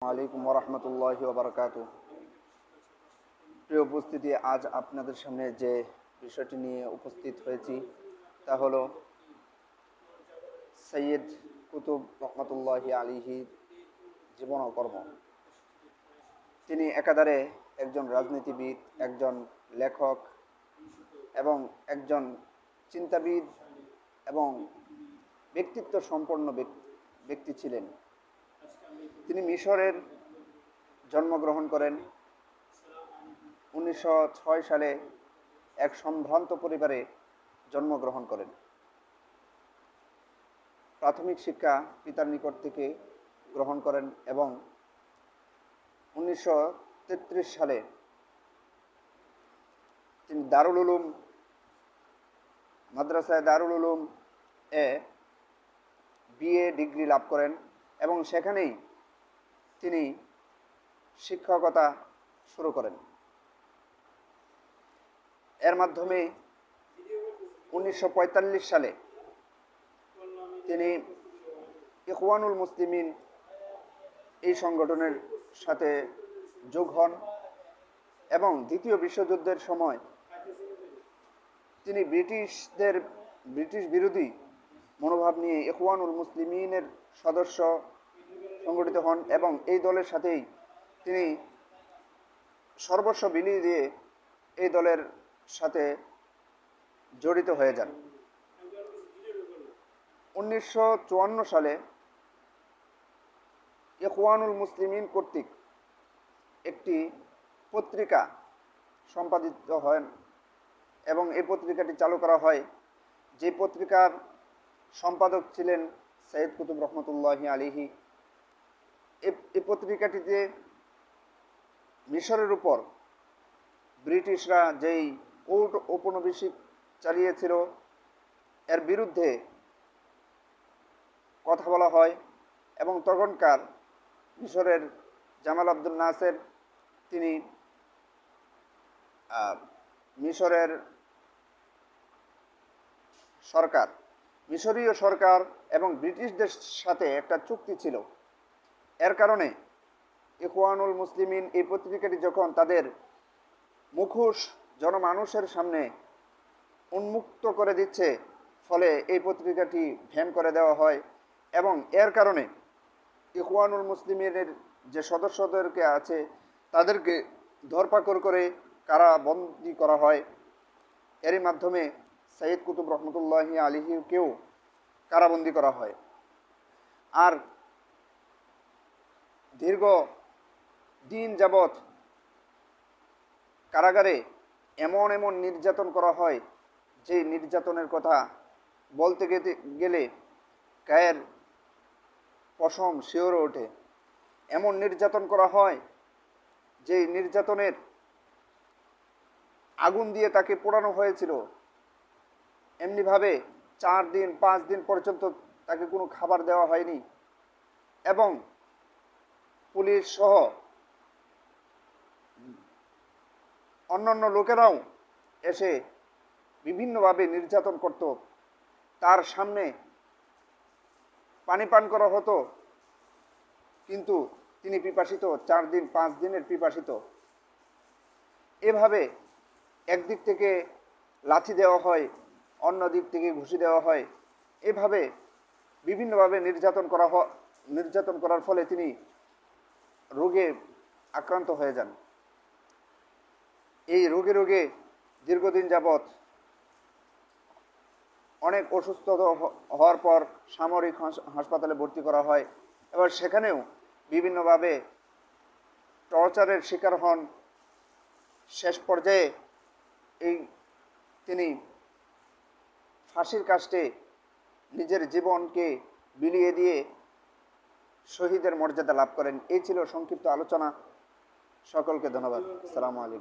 আলাইকুম ওরহমতুল্লাহি ওবরাকাত প্রিয় উপস্থিতি, আজ আপনাদের সামনে যে বিষয়টি নিয়ে উপস্থিত হয়েছি তা হলো সৈয়দ কুতুব রহমতুল্লাহি আলিহি জীবন ও কর্ম। তিনি একাধারে একজন রাজনীতিবিদ, একজন লেখক এবং একজন চিন্তাবিদ এবং ব্যক্তিত্ব সম্পন্ন ব্যক- ব্যক্তি ছিলেন। তিনি মিশরের জন্মগ্রহণ করেন। উনিশশো ছয় সালে এক সম্ভ্রান্ত পরিবারে জন্মগ্রহণ করেন। প্রাথমিক শিক্ষা পিতার নিকট থেকে গ্রহণ করেন এবং উনিশশো তেত্রিশ সালে তিনি দারুল উলুম, মাদ্রাসায় দারুল উলুম এ বিএ ডিগ্রি লাভ করেন এবং সেখানেই তিনি শিক্ষকতা শুরু করেন। এর মাধ্যমে উনিশশো পঁয়তাল্লিশ সালে তিনি ইখওয়ানুল মুসলিমিন এই সংগঠনের সাথে যোগ হন এবং দ্বিতীয় বিশ্বযুদ্ধের সময় তিনি ব্রিটিশদের, ব্রিটিশ বিরোধী মনোভাব নিয়ে ইখওয়ানুল মুসলিমিনের সদস্য সংগঠিত হন এবং এই দলের সাথেই তিনি সর্বস্ব বিলিয়ে দিয়ে এই দলের সাথে জড়িত হয়ে যান। উনিশশো চুয়ান্ন সালে ইখওয়ানুল মুসলিমিন কর্তৃক একটি পত্রিকা সম্পাদিত হয় এবং এই পত্রিকাটি চালু করা হয়। যে পত্রিকার সম্পাদক ছিলেন সৈয়দ কুতুব রহমতুল্লাহি আলিহি এই পত্রিকাটিতে মিশরের উপর ব্রিটিশরা যেই ঔট ঔপনিবেশিক চালিয়েছিল, এর বিরুদ্ধে কথা বলা হয় এবং তখনকার মিশরের জামাল আব্দুল নাসের তিনি মিশরের সরকার, মিশরীয় সরকার এবং ব্রিটিশদের সাথে একটা চুক্তি ছিল। এর কারণে ইখওয়ানুল মুসলিমিন এই পত্রিকাটি যখন তাদের মুখোশ জনমানুষের সামনে উন্মুক্ত করে দিচ্ছে, ফলে এই পত্রিকাটি ভ্যান করে দেওয়া হয় এবং এর কারণে ইখওয়ানুল মুসলিমের যে সদস্যদেরকে আছে, তাদেরকে ধরপাকড় করে কারাবন্দি করা হয়। এরই মাধ্যমে সৈয়দ কুতুব রহমতুল্লাহি আলিহিকেও কারাবন্দি করা হয়। আর দীর্ঘ দিন যাবৎ কারাগারে এমন এমন নির্যাতন করা হয়, যে নির্যাতনের কথা বলতে গেতে- গেলে গায়ের পশম শিওরে ওঠে। এমন নির্যাতন করা হয়, যে নির্যাতনের আগুন দিয়ে তাকে পোড়ানো হয়েছিল। এমনিভাবে চার দিন, পাঁচ দিন পর্যন্ত তাকে কোনো খাবার দেওয়া হয়নি। এবং পুলিশ সহ অন্যান্য লোকেরাও এসে বিভিন্নভাবে নির্যাতন করত। তার সামনে পানি পান করা হতো, কিন্তু তিনি পিপাসিত, চার দিন, পাঁচ দিনের পিপাসিত। এভাবে একদিক থেকে লাথি দেওয়া হয়, অন্য দিক থেকে ঘুষি দেওয়া হয়। এভাবে বিভিন্নভাবে নির্যাতন করা নির্যাতন করার ফলে তিনি রোগে আক্রান্ত হয়ে যান। এই রোগে রোগে দীর্ঘদিন যাবৎ অনেক অসুস্থ হওয়ার পর সামরিক হাসপাতালে ভর্তি করা হয়। এবার সেখানেও বিভিন্নভাবে টর্চারের শিকার হন। শেষ পর্যায়ে এই তিনি ফাঁসির কাস্টে নিজের জীবনকে বিলিয়ে দিয়ে শহীদের মর্যাদা লাভ করেন। এই ছিল সংক্ষিপ্ত আলোচনা। সকলকে ধন্যবাদ। সালামু আলাইকুম।